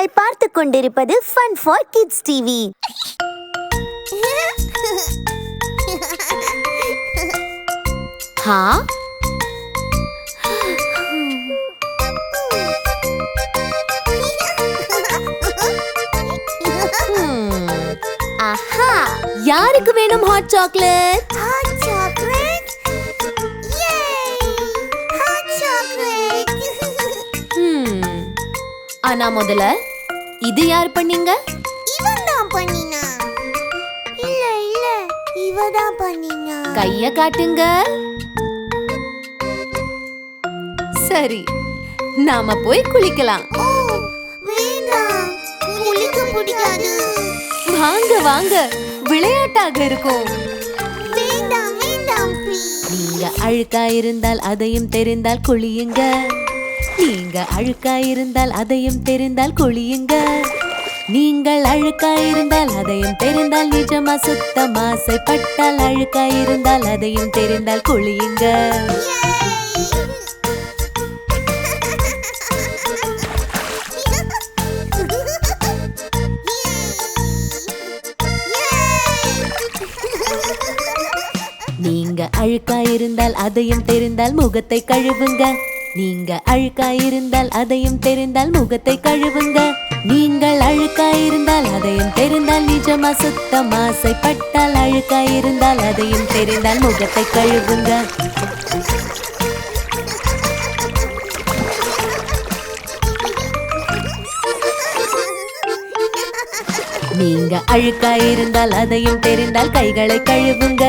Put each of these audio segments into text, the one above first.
நீங்கள் பார்த்து கொண்டிருப்பது ஃபன் ஃபார் கிட்ஸ் டிவி ஹா. ஆஹா யாருக்கு வேணும் hot chocolate! Yay! Hot chocolate! ஹம். ஆனா முதல்ல இது யார் பண்ணீங்க? இவன் தான் பண்ணினா. இல்ல இல்ல இவ தான் பண்ணினா. கைய காட்டுங்க. சரி நாம போய் குளிக்கலாம். வாங்க வாங்க. விளையாட்டாக இருக்கும். நீங்க அழுக்கா இருந்தால் அதையும் தெரிந்தால் குளியுங்க. நீங்க அழுக்கா இருந்தால் அதையும் தெரிந்தால் குளியுங்க. நீங்கள் அழுக்கா இருந்தால் அதையும் தெரிந்தால் நிஜமா சுத்தம் ஆசைப்பட்டால் அழுக்கா இருந்தால் அதையும் தெரிந்தால் குளியுங்க. நீங்க அழுக்கா இருந்தால் அதையும் தெரிந்தால் முகத்தை கழுவுங்க. நீங்க அழுக்கா இருந்தால் அதையும் தெரிந்தால் முகத்தை கழுவுங்க. நீங்கள் அழுக்கா இருந்தால் அதையும் தெரிந்தால் நிஜமா சுத்தம் ஆசைப்பட்டால் அழுக்கா இருந்தால் அதையும் தெரிந்தால் முகத்தை கழுவுங்க. நீங்க அழுக்கா இருந்தால் அதையும் தெரிந்தால் கைகளை கழுவுங்க.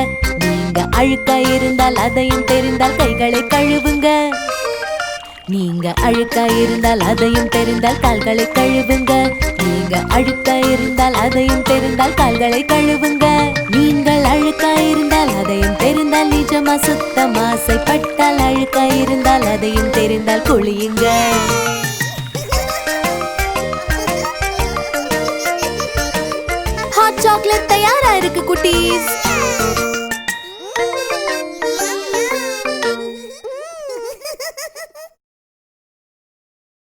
நீங்க அழுக்கா இருந்தால் அதையும் தெரிந்தால் கைகளை கழுவுங்க. நீங்க அழுக்கா இருந்தால் அதையும் தெரிந்தால் கால்களை கழுவுங்க. நீங்க அழுக்கா இருந்தால் அதையும் தெரிந்தால் கால்களை கழுவுங்க. நீங்கள் அழுக்கா இருந்தால் அதையும் தெரிந்தால் நிஜமா சுத்தம் ஆசைப்பட்டால் அழுக்கா இருந்தால் அதையும் தெரிந்தால் குளியுங்க. ஹாட் சாக்லேட் தயாரா இருக்கு குட்டீஸ்?